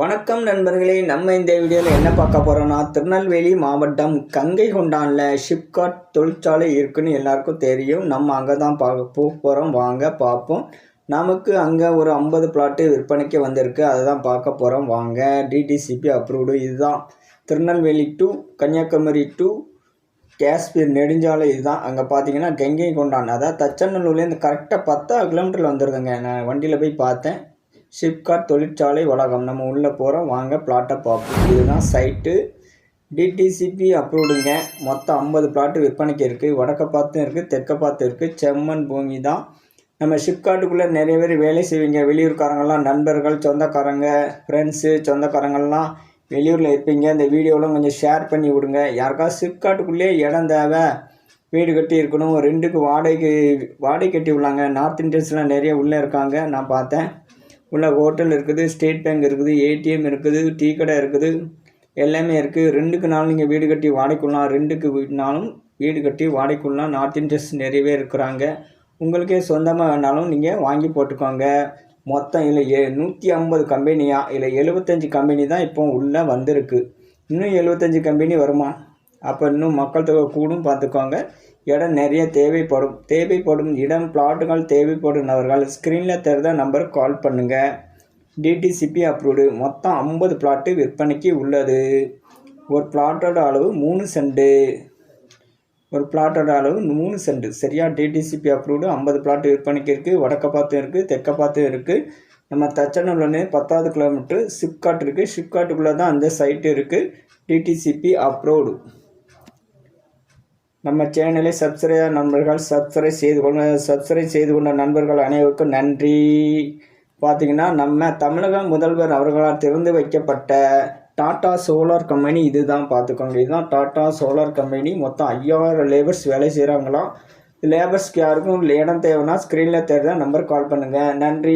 வணக்கம் நண்பர்களே நம்ம இந்த வீடியோவில் என்ன பார்க்க போகிறோம்னா திருநெல்வேலி மாவட்டம் கங்கை கொண்டானில் ஷிப்காட் தொழிற்சாலை இருக்குன்னு எல்லாருக்கும் தெரியும். நம்ம அங்கே தான் பார்க்க போக போகிறோம் வாங்க பார்ப்போம். நமக்கு அங்கே ஒரு ஐம்பது பிளாட்டு விற்பனைக்கு வந்திருக்கு. அதை தான் பார்க்க போகிறோம் வாங்க டிடிசிபி அப்ரூவ்டு இதுதான் திருநெல்வேலி டு கன்னியாகுமரி டு காஷ்மீர் நெடுஞ்சாலை இதுதான். அங்கே பார்த்தீங்கன்னா கங்கை கொண்டான் அதாவது தச்சநல்லூர்லேருந்து கரெக்டாக பத்தா கிலோமீட்டரில் வந்துடுதுங்க நான் வண்டியில் போய் பார்த்தேன். ஷிப்காட் தொழிற்சாலை வளாகம். நம்ம உள்ளே போகிறோம் வாங்க பிளாட்டை பார்ப்போம். இதுதான் சைட்டு டிடிசிபி அப்ரூவ்டுங்க மொத்தம் ஐம்பது பிளாட்டு விற்பனைக்கு இருக்குது வடக்க பார்த்தும் இருக்குது தெற்க பார்த்தும் இருக்குது செம்மண் பூமி தான். நம்ம ஷிப்காட்டுக்குள்ளே நிறைய பேர் வேலை செய்வீங்க. வெளியூர்காரங்கள்லாம் நண்பர்கள் சொந்தக்காரங்க ஃப்ரெண்ட்ஸு சொந்தக்காரங்கள்லாம் வெளியூரில் இருப்பீங்க. இந்த வீடியோலாம் கொஞ்சம் ஷேர் பண்ணி விடுங்க. யாருக்காவது ஷிப்காட்டுக்குள்ளேயே இடம் தேவை வீடு கட்டி இருக்கணும் ரெண்டுக்கு வாடகைக்கு வாடகை கட்டி விடலாங்க நார்த் இந்தியன்ஸ்லாம் நிறைய உள்ளே இருக்காங்க. நான் பார்த்தேன். உள்ள ஹோட்டல் இருக்குது ஸ்டேட் பேங்க் இருக்குது ஏடிஎம் இருக்குது டீ கடை இருக்குது எல்லாமே இருக்குது ரெண்டுக்கு நாள் நீங்கள் வீடு கட்டி வாடகைக்குள்ளலாம் ரெண்டுக்கு நாளும் வீடு கட்டி வாடகைக்குள்ளலாம் நார்த் இந்தியன்ஸ் நிறையவே இருக்கிறாங்க. உங்களுக்கே சொந்தமாக வேணாலும் நீங்கள் வாங்கி போட்டுக்கோங்க. மொத்தம் இல்லை ஏ நூற்றி ஐம்பது கம்பெனியாக இல்லை எழுபத்தஞ்சி கம்பெனி தான் இப்போ உள்ளே வந்திருக்கு. இன்னும் எழுபத்தஞ்சி கம்பெனி வருமா? அப்போ இன்னும் மக்கள் தொகை கூடும் பார்த்துக்கோங்க. இடம் நிறைய தேவைப்படும். தேவைப்படும் இடம் பிளாட்டுகள் தேவைப்படும் நபர்கள் ஸ்க்ரீனில் தெரிந்த நம்பருக்கு கால் பண்ணுங்கள் டிடிசிபி அப்ரூவ்டு மொத்தம் ஐம்பது பிளாட்டு விற்பனைக்கு உள்ளது. ஒரு பிளாட்டோட அளவு மூணு சென்டு ஒரு பிளாட்டோட அளவு மூணு சென்ட் சரியா? டிடிசிபி அப்ரூவ்டு ஐம்பது பிளாட்டு விற்பனைக்கு இருக்குது வடக்க பார்த்தும் இருக்குது தெற்க பார்த்தும் இருக்குது நம்ம தச்சனூர்லேருந்து பத்தாவது கிலோமீட்ரு ஷிப்காட் இருக்குது ஷிப்காட்டுக்குள்ளே தான் அந்த சைட்டு இருக்குது டிடிசிபி அப்ரூவ்டு நம்ம சேனலை சப்ஸ்கிரைப் நண்பர்கள் சப்ஸ்கிரைப் செய்து கொள்ள சப்ஸ்கிரைப் செய்து கொண்ட நண்பர்கள் அனைவருக்கும் நன்றி. பார்த்திங்கன்னா நம்ம தமிழக முதல்வர் அவர்களால் திறந்து வைக்கப்பட்ட டாட்டா சோலார் கம்பெனி இதுதான் பார்த்துக்கோங்க இதுதான் டாட்டா சோலார் கம்பெனி. மொத்தம் ஐயாயிரம் லேபர்ஸ் வேலை செய்கிறாங்களாம் லேபர்ஸ்க்கு யாருக்கும் இடம் தேவைன்னா ஸ்க்ரீனில் தெரிஞ்ச நம்பர் கால் பண்ணுங்கள் நன்றி